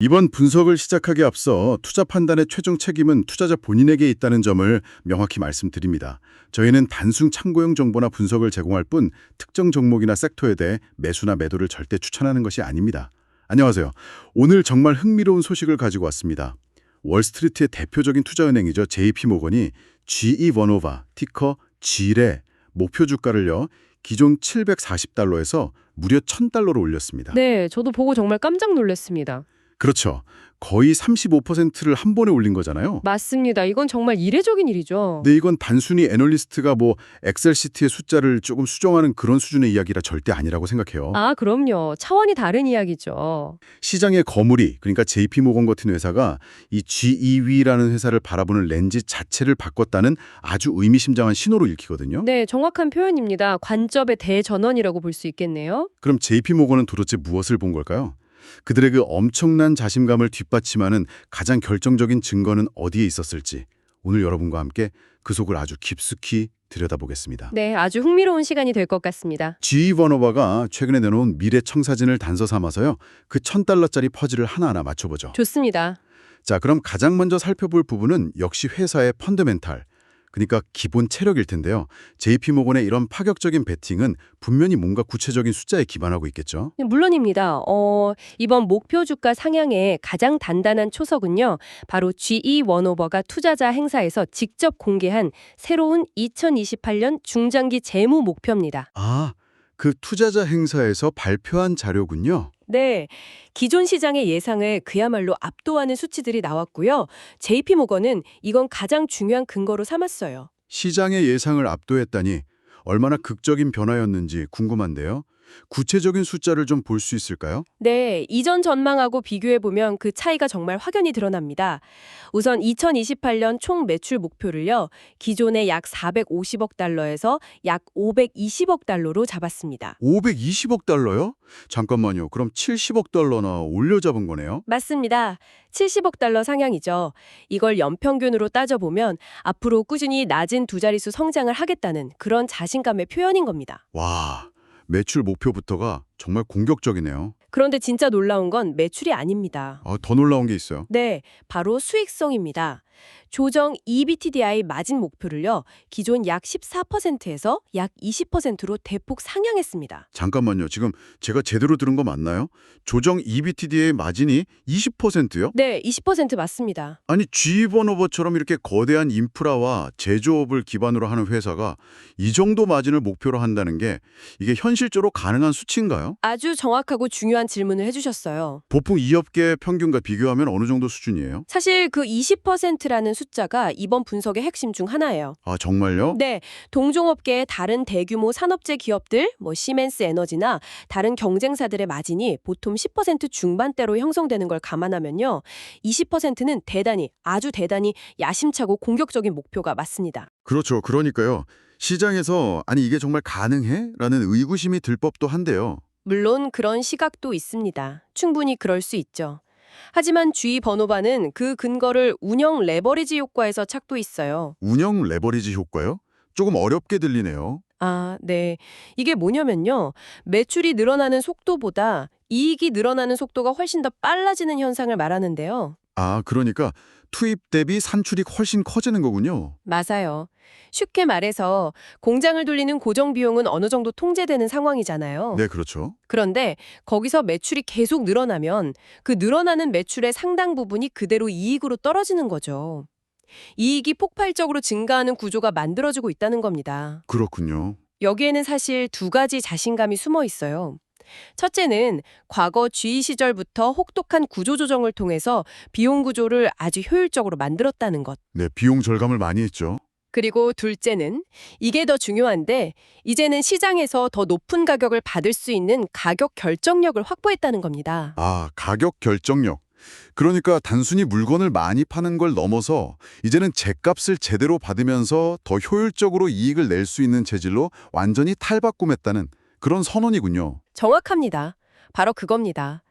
이번 분석을 시작하기에 앞서 투자 판단의 최종 책임은 투자자 본인에게 있다는 점을 명확히 말씀드립니다. 저희는 단순 참고용 정보나 분석을 제공할 뿐 특정 종목이나 섹터에 대해 매수나 매도를 절대 추천하는 것이 아닙니다. 안녕하세요. 오늘 정말 흥미로운 소식을 가지고 왔습니다. 월스트리트의 대표적인 투자은행이죠. JP모건이 GE 버노바, 티커 G의 목표 주가를요. 기존 740달러에서 무려 1000달러로 올렸습니다. 네, 저도 보고 정말 깜짝 놀랐습니다. 그렇죠. 거의 35%를 한 번에 올린 거잖아요. 맞습니다. 이건 정말 이례적인 일이죠. 근데 이건 단순히 애널리스트가 뭐 엑셀 시트의 숫자를 조금 수정하는 그런 수준의 이야기라 절대 아니라고 생각해요. 아, 그럼요. 차원이 다른 이야기죠. 시장의 거물이 그러니까 JP모건 같은 회사가 이 GEV라는 회사를 바라보는 렌즈 자체를 바꿨다는 아주 의미심장한 신호로 읽히거든요. 네, 정확한 표현입니다. 관점의 대전환이라고 볼 수 있겠네요. 그럼 JP모건은 도대체 무엇을 본 걸까요? 그들의 그 엄청난 자신감을 뒷받침하는 가장 결정적인 증거는 어디에 있었을지 오늘 여러분과 함께 그 속을 아주 깊숙이 들여다보겠습니다. 네, 아주 흥미로운 시간이 될 것 같습니다. G 버너바가 최근에 내놓은 미래 청사진을 단서 삼아서요. 그 1000달러짜리 퍼즐을 하나하나 맞춰보죠. 좋습니다. 자, 그럼 가장 먼저 살펴볼 부분은 역시 회사의 펀더멘탈, 그러니까 기본 체력일 텐데요. JP모건의 이런 파격적인 베팅은 분명히 뭔가 구체적인 숫자에 기반하고 있겠죠. 네, 물론입니다. 어, 이번 목표 주가 상향의 가장 단단한 초석은요. 바로 GE 원오버가 투자자 행사에서 직접 공개한 새로운 2028년 중장기 재무 목표입니다. 아, 그 투자자 행사에서 발표한 자료군요. 네, 기존 시장의 예상을 그야말로 압도하는 수치들이 나왔고요. JP모건은 이건 가장 중요한 근거로 삼았어요. 시장의 예상을 압도했다니 얼마나 극적인 변화였는지 궁금한데요. 구체적인 숫자를 좀 볼 수 있을까요? 네, 이전 전망하고 비교해 보면 그 차이가 정말 확연히 드러납니다. 우선 2028년 총 매출 목표를요. 기존의 약 450억 달러에서 약 520억 달러로 잡았습니다. 520억 달러요? 잠깐만요. 그럼 70억 달러나 올려 잡은 거네요? 맞습니다. 70억 달러 상향이죠. 이걸 연평균으로 따져보면 앞으로 꾸준히 낮은 두 자릿수 성장을 하겠다는 그런 자신감의 표현인 겁니다. 와, 매출 목표부터가 정말 공격적이네요. 그런데 진짜 놀라운 건 매출이 아닙니다. 아, 더 놀라운 게 있어요. 네, 바로 수익성입니다. 조정 EBITDA 마진 목표를요, 기존 약 14%에서 약 20%로 대폭 상향했습니다. 잠깐만요. 지금 제가 제대로 들은 거 맞나요? 조정 EBITDA의 마진이 20%요? 네, 20% 맞습니다. 아니 G번오버처럼 이렇게 거대한 인프라와 제조업을 기반으로 하는 회사가 이 정도 마진을 목표로 한다는 게 이게 현실적으로 가능한 수치인가요? 아주 정확하고 중요한 질문을 해주셨어요. 보통 이 업계 평균과 비교하면 어느 정도 수준이에요? 사실 그 20% 라는 숫자가 이번 분석의 핵심 중 하나예요. 아 정말요? 네, 동종업계의 다른 대규모 산업재 기업들, 뭐 시멘스 에너지나 다른 경쟁사들의 마진이 보통 10% 중반대로 형성되는 걸 감안하면요. 20%는 대단히, 아주 대단히 야심차고 공격적인 목표가 맞습니다. 그렇죠. 그러니까요. 시장에서 아니 이게 정말 가능해? 라는 의구심이 들 법도 한데요. 물론 그런 시각도 있습니다. 충분히 그럴 수 있죠. 하지만 주의 번호반은 그 근거를 운영 레버리지 효과에서 찾고 있어요. 운영 레버리지 효과요? 조금 어렵게 들리네요. 아, 네. 이게 뭐냐면요. 매출이 늘어나는 속도보다 이익이 늘어나는 속도가 훨씬 더 빨라지는 현상을 말하는데요. 아, 그러니까 투입 대비 산출이 훨씬 커지는 거군요. 맞아요. 쉽게 말해서 공장을 돌리는 고정 비용은 어느 정도 통제되는 상황이잖아요. 네, 그렇죠. 그런데 거기서 매출이 계속 늘어나면 그 늘어나는 매출의 상당 부분이 그대로 이익으로 떨어지는 거죠. 이익이 폭발적으로 증가하는 구조가 만들어지고 있다는 겁니다. 그렇군요. 여기에는 사실 두 가지 자신감이 숨어 있어요. 첫째는 과거 G 시절부터 혹독한 구조 조정을 통해서 비용 구조를 아주 효율적으로 만들었다는 것. 네, 비용 절감을 많이 했죠. 그리고 둘째는 이게 더 중요한데 이제는 시장에서 더 높은 가격을 받을 수 있는 가격 결정력을 확보했다는 겁니다. 아, 가격 결정력. 그러니까 단순히 물건을 많이 파는 걸 넘어서 이제는 제값을 제대로 받으면서 더 효율적으로 이익을 낼 수 있는 체질로 완전히 탈바꿈했다는 그런 선언이군요. 정확합니다. 바로 그겁니다.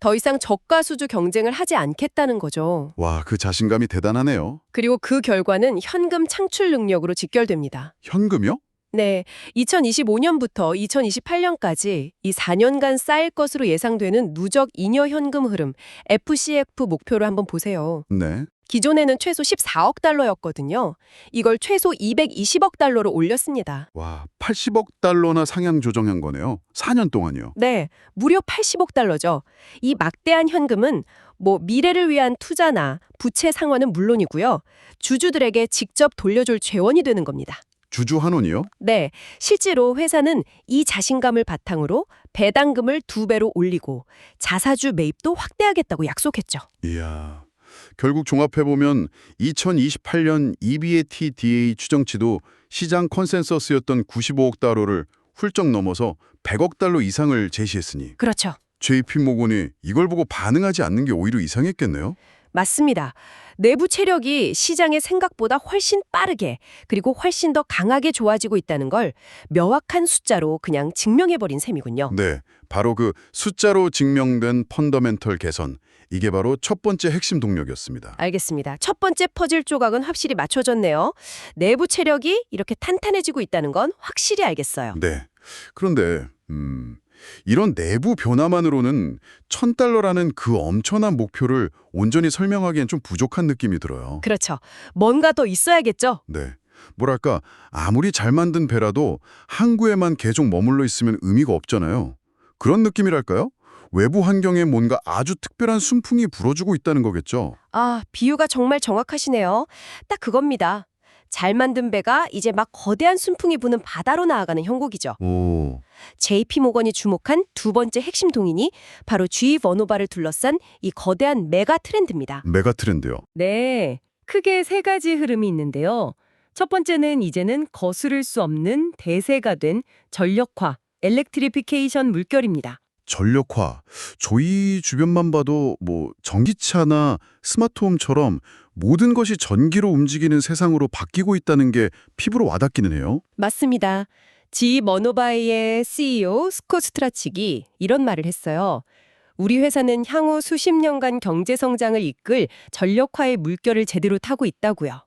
더 이상 저가 수주 경쟁을 하지 않겠다는 거죠. 와, 그 자신감이 대단하네요. 그리고 그 결과는 현금 창출 능력으로 직결됩니다. 현금요? 네, 2025년부터 2028년까지 이 4년간 쌓일 것으로 예상되는 누적 잉여 현금 흐름 FCF 목표를 한번 보세요. 네. 기존에는 최소 14억 달러였거든요. 이걸 최소 220억 달러로 올렸습니다. 와, 80억 달러나 상향 조정한 거네요. 4년 동안이요. 네, 무려 80억 달러죠. 이 막대한 현금은 뭐 미래를 위한 투자나 부채 상환은 물론이고요. 주주들에게 직접 돌려줄 재원이 되는 겁니다. 주주 환원이요? 네, 실제로 회사는 이 자신감을 바탕으로 배당금을 두 배로 올리고 자사주 매입도 확대하겠다고 약속했죠. 이야. 결국 종합해보면 2028년 EBAT DA 추정치도 시장 컨센서스였던 95억 달러를 훌쩍 넘어서 100억 달러 이상을 제시했으니 그렇죠. JP 모건이 이걸 보고 반응하지 않는 게 오히려 이상했겠네요. 맞습니다. 내부 체력이 시장의 생각보다 훨씬 빠르게 그리고 훨씬 더 강하게 좋아지고 있다는 걸 명확한 숫자로 그냥 증명해버린 셈이군요. 네, 바로 그 숫자로 증명된 펀더멘털 개선. 이게 바로 첫 번째 핵심 동력이었습니다. 알겠습니다. 첫 번째 퍼즐 조각은 확실히 맞춰졌네요. 내부 체력이 이렇게 탄탄해지고 있다는 건 확실히 알겠어요. 네. 그런데 음, 이런 내부 변화만으로는 천 달러라는 그 엄청난 목표를 온전히 설명하기엔 좀 부족한 느낌이 들어요. 그렇죠. 뭔가 더 있어야겠죠? 네. 뭐랄까 아무리 잘 만든 배라도 항구에만 계속 머물러 있으면 의미가 없잖아요. 그런 느낌이랄까요? 외부 환경에 뭔가 아주 특별한 순풍이 불어주고 있다는 거겠죠. 아, 비유가 정말 정확하시네요. 딱 그겁니다. 잘 만든 배가 이제 막 거대한 순풍이 부는 바다로 나아가는 형국이죠. 오, JP 모건이 주목한 두 번째 핵심 동인이 바로 G 버노바를 둘러싼 이 거대한 메가 트렌드입니다. 메가 트렌드요. 네, 크게 세 가지 흐름이 있는데요. 첫 번째는 이제는 거스를 수 없는 대세가 된 전력화, 엘렉트리피케이션 물결입니다. 전력화. 저희 주변만 봐도 뭐 전기차나 스마트홈처럼 모든 것이 전기로 움직이는 세상으로 바뀌고 있다는 게 피부로 와닿기는 해요. 맞습니다. G 머노바이의 CEO 스코 스트라치기 이런 말을 했어요. 우리 회사는 향후 수십 년간 경제 성장을 이끌 전력화의 물결을 제대로 타고 있다고요.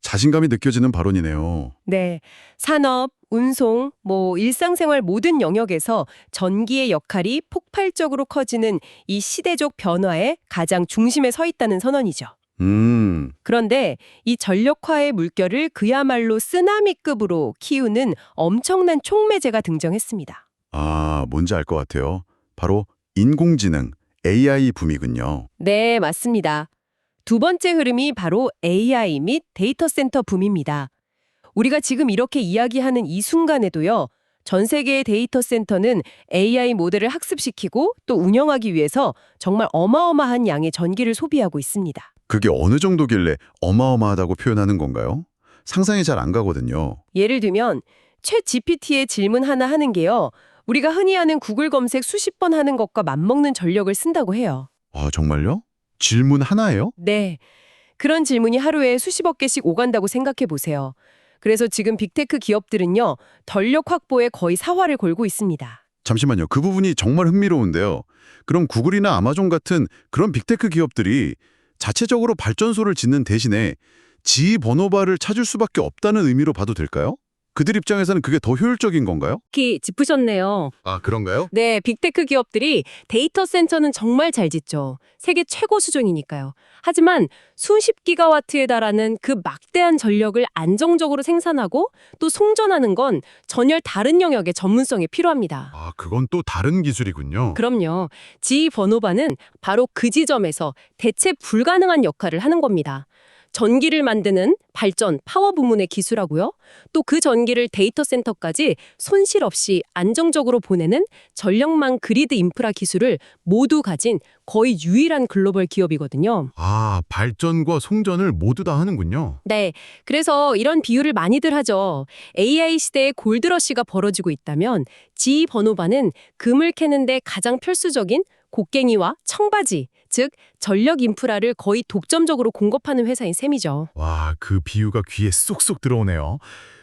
자신감이 느껴지는 발언이네요. 네. 산업, 운송, 뭐 일상생활 모든 영역에서 전기의 역할이 폭발적으로 커지는 이 시대적 변화의 가장 중심에 서 있다는 선언이죠. 음, 그런데 이 전력화의 물결을 그야말로 쓰나미급으로 키우는 엄청난 촉매제가 등장했습니다. 아, 뭔지 알 것 같아요. 바로 인공지능, AI 붐이군요. 네, 맞습니다. 두 번째 흐름이 바로 AI 및 데이터 센터 붐입니다. 우리가 지금 이렇게 이야기하는 이 순간에도요. 전 세계의 데이터 센터는 AI 모델을 학습시키고 또 운영하기 위해서 정말 어마어마한 양의 전기를 소비하고 있습니다. 그게 어느 정도길래 어마어마하다고 표현하는 건가요? 상상이 잘 안 가거든요. 예를 들면 최 GPT에 질문 하나 하는 게요. 우리가 흔히 하는 구글 검색 수십 번 하는 것과 맞먹는 전력을 쓴다고 해요. 아, 정말요? 질문 하나예요? 네. 그런 질문이 하루에 수십억 개씩 오간다고 생각해 보세요. 그래서 지금 빅테크 기업들은요, 전력 확보에 거의 사활을 걸고 있습니다. 잠시만요. 그 부분이 정말 흥미로운데요. 그럼 구글이나 아마존 같은 그런 빅테크 기업들이 자체적으로 발전소를 짓는 대신에 지 번호바를 찾을 수밖에 없다는 의미로 봐도 될까요? 그들 입장에서는 그게 더 효율적인 건가요? 특히 짚으셨네요. 아, 그런가요? 네, 빅테크 기업들이 데이터 센터는 정말 잘 짓죠. 세계 최고 수준이니까요. 하지만 수십 기가와트에 달하는 그 막대한 전력을 안정적으로 생산하고 또 송전하는 건 전혀 다른 영역의 전문성이 필요합니다. 아, 그건 또 다른 기술이군요. 그럼요. 지 번호바는 바로 그 지점에서 대체 불가능한 역할을 하는 겁니다. 전기를 만드는 발전, 파워 부문의 기술하고요. 또 그 전기를 데이터 센터까지 손실 없이 안정적으로 보내는 전력망 그리드 인프라 기술을 모두 가진 거의 유일한 글로벌 기업이거든요. 아, 발전과 송전을 모두 다 하는군요. 네. 그래서 이런 비유를 많이들 하죠. AI 시대의 골드러시가 벌어지고 있다면 지 번호바는 금을 캐는데 가장 필수적인 곡괭이와 청바지, 즉 전력 인프라를 거의 독점적으로 공급하는 회사인 셈이죠. 와, 그 비유가 귀에 쏙쏙 들어오네요.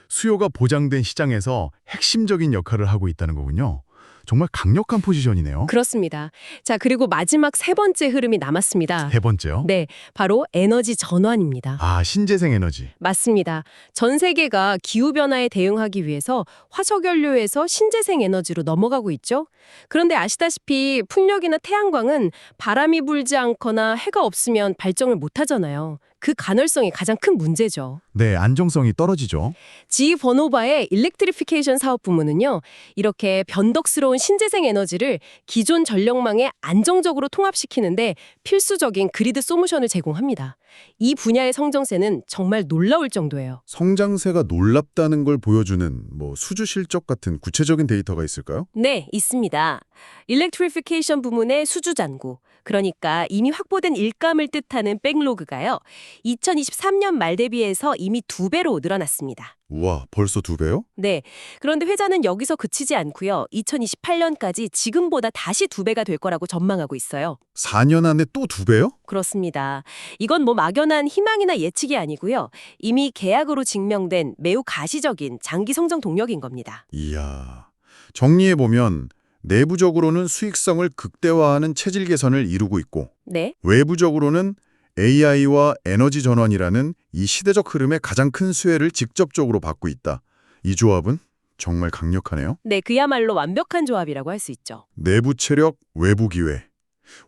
수요가 보장된 시장에서 핵심적인 역할을 하고 있다는 거군요. 정말 강력한 포지션이네요. 그렇습니다. 자, 그리고 마지막 세 번째 흐름이 남았습니다. 세 번째요. 네, 바로 에너지 전환입니다. 아, 신재생 에너지. 맞습니다. 전 세계가 기후변화에 대응하기 위해서 화석연료에서 신재생 에너지로 넘어가고 있죠. 그런데 아시다시피 풍력이나 태양광은 바람이 불지 않거나 해가 없으면 발전을 못하잖아요. 그 가널성이 가장 큰 문제죠. 네, 안정성이 떨어지죠. 지 버노바의 일렉트리피케이션 사업 부문은요, 이렇게 변덕스러운 신재생 에너지를 기존 전력망에 안정적으로 통합시키는데 필수적인 그리드 소루션을 제공합니다. 이 분야의 성장세는 정말 놀라울 정도예요. 성장세가 놀랍다는 걸 보여주는 뭐 수주 실적 같은 구체적인 데이터가 있을까요? 네, 있습니다. 일렉트리피케이션 부문의 수주 잔고, 그러니까 이미 확보된 일감을 뜻하는 백로그가요. 2023년 말 대비해서 이미 두 배로 늘어났습니다. 우와, 벌써 두 배요? 네. 그런데 회사는 여기서 그치지 않고요. 2028년까지 지금보다 다시 두 배가 될 거라고 전망하고 있어요. 4년 안에 또 두 배요? 그렇습니다. 이건 뭐 막연한 희망이나 예측이 아니고요. 이미 계약으로 증명된 매우 가시적인 장기 성장 동력인 겁니다. 이야. 정리해 보면 내부적으로는 수익성을 극대화하는 체질 개선을 이루고 있고 네. 외부적으로는 AI와 에너지 전환이라는 이 시대적 흐름의 가장 큰 수혜를 직접적으로 받고 있다. 이 조합은 정말 강력하네요. 네, 그야말로 완벽한 조합이라고 할 수 있죠. 내부 체력, 외부 기회.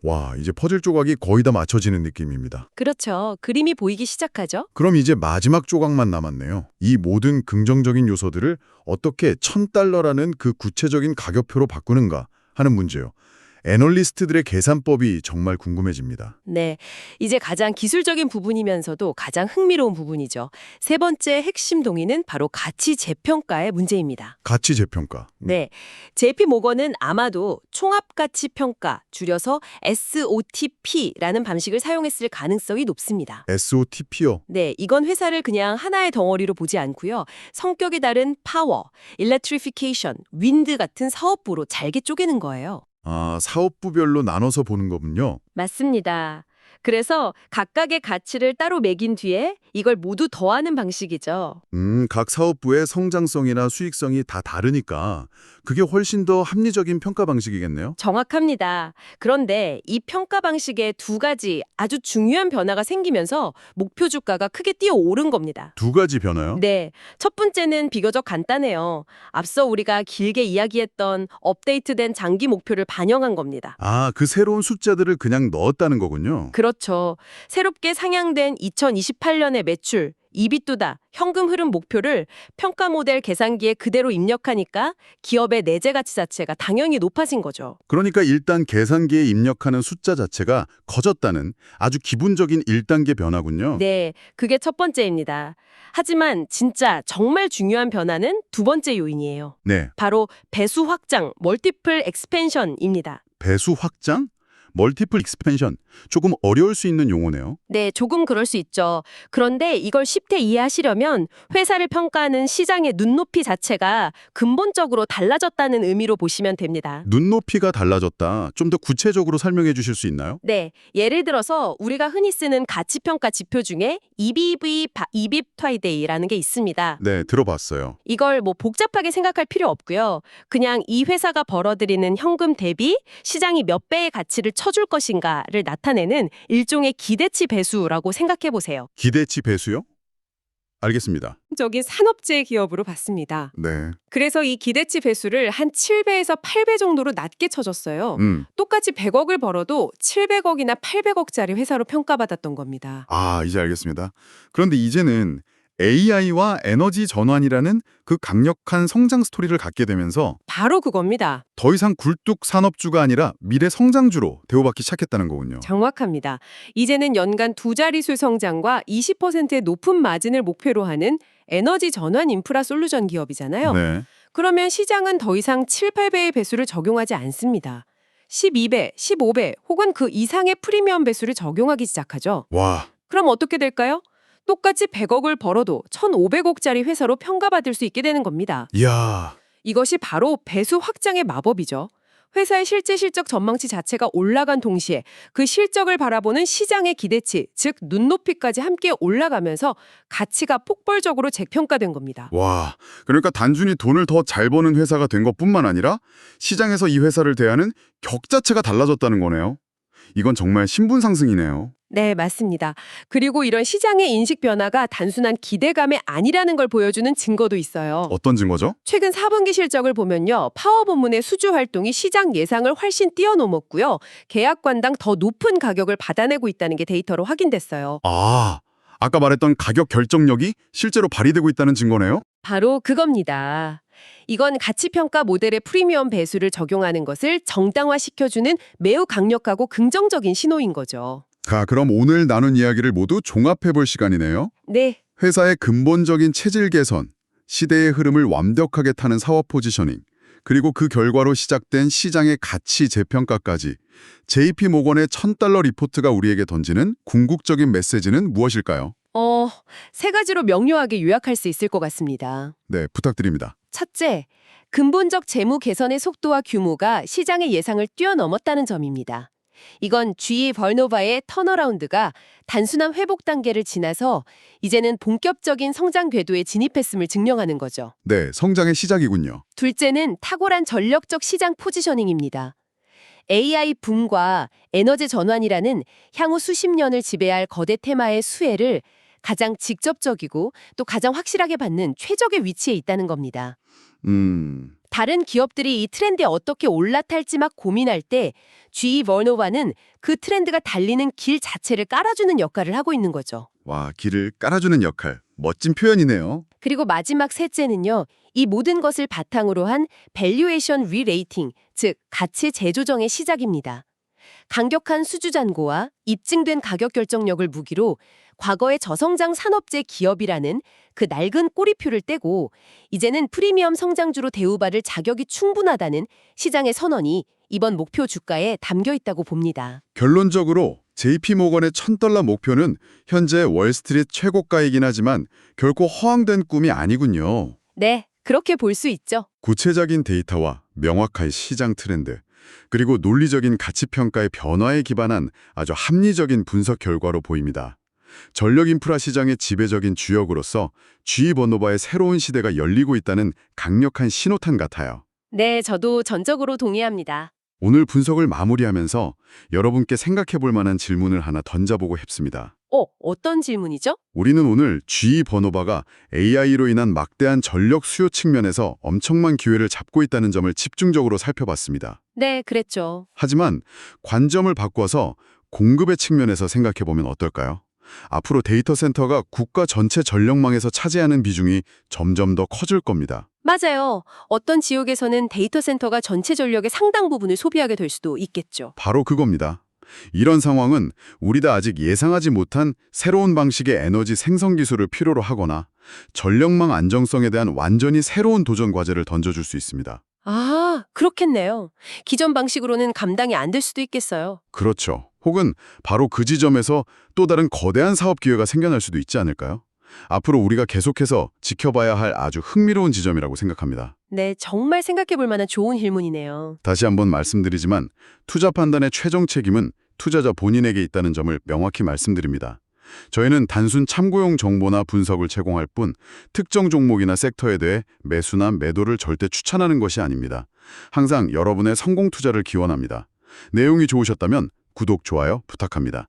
와, 이제 퍼즐 조각이 거의 다 맞춰지는 느낌입니다. 그렇죠. 그림이 보이기 시작하죠. 그럼 이제 마지막 조각만 남았네요. 이 모든 긍정적인 요소들을 어떻게 1000달러라는 그 구체적인 가격표로 바꾸는가 하는 문제요. 애널리스트들의 계산법이 정말 궁금해집니다. 네. 이제 가장 기술적인 부분이면서도 가장 흥미로운 부분이죠. 세 번째 핵심 동의는 바로 가치 재평가의 문제입니다. 가치 재평가. 음, 네. JP 모건은 아마도 총합가치 평가, 줄여서 SOTP라는 방식을 사용했을 가능성이 높습니다. SOTP요. 네, 이건 회사를 그냥 하나의 덩어리로 보지 않고요. 성격이 다른 파워, 일렉트리피케이션, 윈드 같은 사업부로 잘게 쪼개는 거예요. 아, 사업부별로 나눠서 보는 거군요. 맞습니다. 그래서 각각의 가치를 따로 매긴 뒤에 이걸 모두 더하는 방식이죠. 음, 각 사업부의 성장성이나 수익성이 다 다르니까 그게 훨씬 더 합리적인 평가 방식이겠네요. 정확합니다. 그런데 이 평가 방식에 두 가지 아주 중요한 변화가 생기면서 목표 주가가 크게 뛰어오른 겁니다. 두 가지 변화요. 네. 첫 번째는 비교적 간단해요. 앞서 우리가 길게 이야기했던 업데이트된 장기 목표를 반영한 겁니다. 아, 그 새로운 숫자들을 그냥 넣었다는 거군요. 그렇 죠. 새롭게 상향된 2028년의 매출, 이비뚜다, 현금 흐름 목표를 평가 모델 계산기에 그대로 입력하니까 기업의 내재 가치 자체가 당연히 높아진 거죠. 그러니까 일단 계산기에 입력하는 숫자 자체가 커졌다는 아주 기본적인 1단계 변화군요. 네, 그게 첫 번째입니다. 하지만 진짜 정말 중요한 변화는 두 번째 요인이에요. 네, 바로 배수 확장, 멀티플 엑스펜션입니다. 배수 확장? 멀티플 익스펜션. 조금 어려울 수 있는 용어네요. 네, 조금 그럴 수 있죠. 그런데 이걸 쉽게 이해하시려면 회사를 평가하는 시장의 눈높이 자체가 근본적으로 달라졌다는 의미로 보시면 됩니다. 눈높이가 달라졌다. 좀 더 구체적으로 설명해 주실 수 있나요? 네, 예를 들어서 우리가 흔히 쓰는 가치평가 지표 중에 EBV, EBIB 트와이데이라는 게 있습니다. 네, 들어봤어요. 이걸 뭐 복잡하게 생각할 필요 없고요. 그냥 이 회사가 벌어들이는 현금 대비 시장이 몇 배의 가치를 쳐줄 것인가를 나타내는 일종의 기대치 배수라고 생각해 보세요. 기대치 배수요? 알겠습니다. 적인 산업재 기업으로 봤습니다. 네. 그래서 이 기대치 배수를 한 7배에서 8배 정도로 낮게 쳐줬어요. 음. 똑같이 100억을 벌어도 700억이나 800억짜리 회사로 평가받았던 겁니다. 아, 이제 알겠습니다. 그런데 이제는 AI와 에너지 전환이라는 그 강력한 성장 스토리를 갖게 되면서 바로 그겁니다. 더 이상 굴뚝 산업주가 아니라 미래 성장주로 대우받기 시작했다는 거군요. 정확합니다. 이제는 연간 두 자릿수 성장과 20%의 높은 마진을 목표로 하는 에너지 전환 인프라 솔루션 기업이잖아요. 네. 그러면 시장은 더 이상 7, 8배의 배수를 적용하지 않습니다. 12배, 15배 혹은 그 이상의 프리미엄 배수를 적용하기 시작하죠. 와, 그럼 어떻게 될까요? 똑같이 100억을 벌어도 1,500억짜리 회사로 평가받을 수 있게 되는 겁니다. 이야. 이것이 바로 배수 확장의 마법이죠. 회사의 실제 실적 전망치 자체가 올라간 동시에 그 실적을 바라보는 시장의 기대치, 즉 눈높이까지 함께 올라가면서 가치가 폭발적으로 재평가된 겁니다. 와, 그러니까 단순히 돈을 더 잘 버는 회사가 된 것뿐만 아니라 시장에서 이 회사를 대하는 격 자체가 달라졌다는 거네요. 이건 정말 신분 상승이네요. 네, 맞습니다. 그리고 이런 시장의 인식 변화가 단순한 기대감이 아니라는 걸 보여주는 증거도 있어요. 어떤 증거죠? 최근 4분기 실적을 보면요. 파워 부문의 수주 활동이 시장 예상을 훨씬 뛰어넘었고요. 계약관당 더 높은 가격을 받아내고 있다는 게 데이터로 확인됐어요. 아, 아까 말했던 가격 결정력이 실제로 발휘되고 있다는 증거네요. 바로 그겁니다. 이건 가치평가 모델의 프리미엄 배수를 적용하는 것을 정당화시켜주는 매우 강력하고 긍정적인 신호인 거죠. 자, 그럼 오늘 나눈 이야기를 모두 종합해 볼 시간이네요. 네, 회사의 근본적인 체질 개선, 시대의 흐름을 완벽하게 타는 사업 포지셔닝, 그리고 그 결과로 시작된 시장의 가치 재평가까지 JP 모건의 1000달러 리포트가 우리에게 던지는 궁극적인 메시지는 무엇일까요? 어, 세 가지로 명료하게 요약할 수 있을 것 같습니다. 네, 부탁드립니다. 첫째, 근본적 재무 개선의 속도와 규모가 시장의 예상을 뛰어넘었다는 점입니다. 이건 GE 벌노바의 턴어라운드가 단순한 회복 단계를 지나서 이제는 본격적인 성장 궤도에 진입했음을 증명하는 거죠. 네, 성장의 시작이군요. 둘째는 탁월한 전력적 시장 포지셔닝입니다. AI 붐과 에너지 전환이라는 향후 수십 년을 지배할 거대 테마의 수혜를 가장 직접적이고 또 가장 확실하게 받는 최적의 위치에 있다는 겁니다. 음, 다른 기업들이 이 트렌드에 어떻게 올라탈지 막 고민할 때 GE 버노바는 그 트렌드가 달리는 길 자체를 깔아주는 역할을 하고 있는 거죠. 와, 길을 깔아주는 역할. 멋진 표현이네요. 그리고 마지막 셋째는요. 이 모든 것을 바탕으로 한 밸류에이션 리레이팅, 즉 가치 재조정의 시작입니다. 강력한 수주 잔고와 입증된 가격 결정력을 무기로 과거의 저성장 산업재 기업이라는 그 낡은 꼬리표를 떼고 이제는 프리미엄 성장주로 대우받을 자격이 충분하다는 시장의 선언이 이번 목표 주가에 담겨 있다고 봅니다. 결론적으로 JP 모건의 1000달러 목표는 현재 월스트리트 최고가이긴 하지만 결코 허황된 꿈이 아니군요. 네, 그렇게 볼 수 있죠. 구체적인 데이터와 명확한 시장 트렌드, 그리고 논리적인 가치평가의 변화에 기반한 아주 합리적인 분석 결과로 보입니다. 전력 인프라 시장의 지배적인 주역으로서 G 버노바의 새로운 시대가 열리고 있다는 강력한 신호탄 같아요. 네, 저도 전적으로 동의합니다. 오늘 분석을 마무리하면서 여러분께 생각해 볼 만한 질문을 하나 던져보고 싶습니다. 어, 어떤 질문이죠? 우리는 오늘 G 버노바가 AI로 인한 막대한 전력 수요 측면에서 엄청난 기회를 잡고 있다는 점을 집중적으로 살펴봤습니다. 네, 그랬죠. 하지만 관점을 바꿔서 공급의 측면에서 생각해 보면 어떨까요? 앞으로 데이터 센터가 국가 전체 전력망에서 차지하는 비중이 점점 더 커질 겁니다. 맞아요. 어떤 지역에서는 데이터 센터가 전체 전력의 상당 부분을 소비하게 될 수도 있겠죠. 바로 그겁니다. 이런 상황은 우리가 아직 예상하지 못한 새로운 방식의 에너지 생성 기술을 필요로 하거나 전력망 안정성에 대한 완전히 새로운 도전 과제를 던져줄 수 있습니다. 아, 그렇겠네요. 기존 방식으로는 감당이 안 될 수도 있겠어요. 그렇죠. 혹은 바로 그 지점에서 또 다른 거대한 사업 기회가 생겨날 수도 있지 않을까요? 앞으로 우리가 계속해서 지켜봐야 할 아주 흥미로운 지점이라고 생각합니다. 네, 정말 생각해 볼 만한 좋은 질문이네요. 다시 한번 말씀드리지만 투자 판단의 최종 책임은 투자자 본인에게 있다는 점을 명확히 말씀드립니다. 저희는 단순 참고용 정보나 분석을 제공할 뿐 특정 종목이나 섹터에 대해 매수나 매도를 절대 추천하는 것이 아닙니다. 항상 여러분의 성공 투자를 기원합니다. 내용이 좋으셨다면 구독, 좋아요 부탁합니다.